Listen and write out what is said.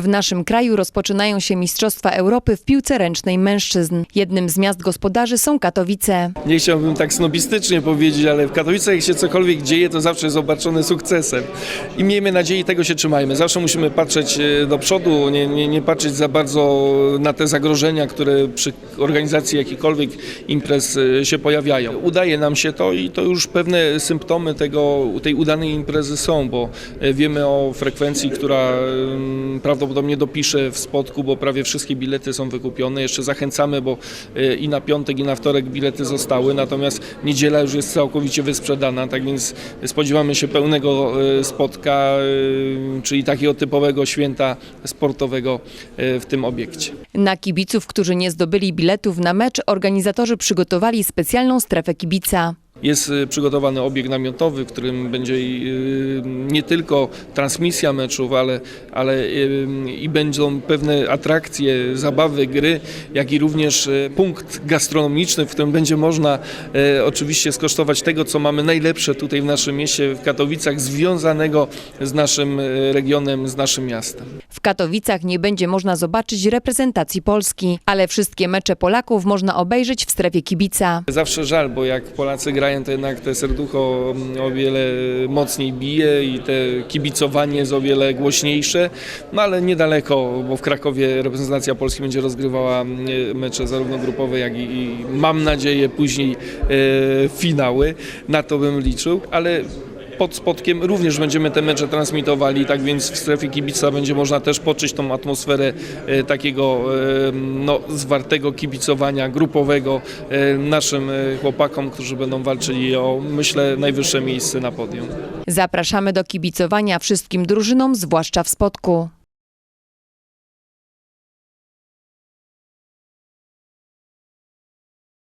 W naszym kraju rozpoczynają się Mistrzostwa Europy w piłce ręcznej mężczyzn. Jednym z miast gospodarzy są Katowice. Nie chciałbym tak snobistycznie powiedzieć, ale w Katowicach jak się cokolwiek dzieje, to zawsze jest obarczone sukcesem. I miejmy nadzieję, tego się trzymajmy. Zawsze musimy patrzeć e, do przodu, nie, nie, nie patrzeć za bardzo na te zagrożenia, które przy organizacji jakichkolwiek imprez e, się pojawiają. Udaje nam się to i to już pewne symptomy tego, tej udanej imprezy są, bo e, wiemy o frekwencji, która em, prawdopodobnie dopisze w spotku, bo prawie wszystkie bilety są wykupione. Jeszcze zachęcamy, bo e, i na piątek, i na wtorek bilety zostały, natomiast niedziela już jest całkowicie wysprzedana, tak więc spodziewamy się pełnego e, spotka, e, czyli takiego typowego święta sportowego w tym obiekcie. Na kibiców, którzy nie zdobyli biletów na mecz, organizatorzy przygotowali specjalną strefę kibica. Jest y, przygotowany obiekt namiotowy, w którym będzie y, nie tylko transmisja meczów, ale, ale y, i będą pewne atrakcje, zabawy, gry, jak i również punkt gastronomiczny, w którym będzie można oczywiście skosztować tego, co mamy najlepsze tutaj w naszym mieście, w Katowicach, związanego z naszym regionem, z naszym miastem. W Katowicach nie będzie można zobaczyć reprezentacji Polski, ale wszystkie mecze Polaków można obejrzeć w strefie kibica. Zawsze żal, bo jak Polacy grają, to jednak te serducho mm, o wiele mocniej bije i te kibicowanie jest o wiele głośniejsze, no ale niedaleko, bo w Krakowie reprezentacja Polski będzie rozgrywała mm, mecze zarówno grupowe, jak i, i mam nadzieję później e, finały, na to bym liczył, ale pod spotkiem również będziemy te mecze transmitowali, tak więc w strefie kibica będzie można też poczuć tą atmosferę e, takiego no, zwartego kibicowania grupowego e, naszym e, chłopakom, którzy będą walczyli o, myślę, najwyższe miejsce na podium. Zapraszamy do kibicowania wszystkim drużynom, zwłaszcza w Spodku.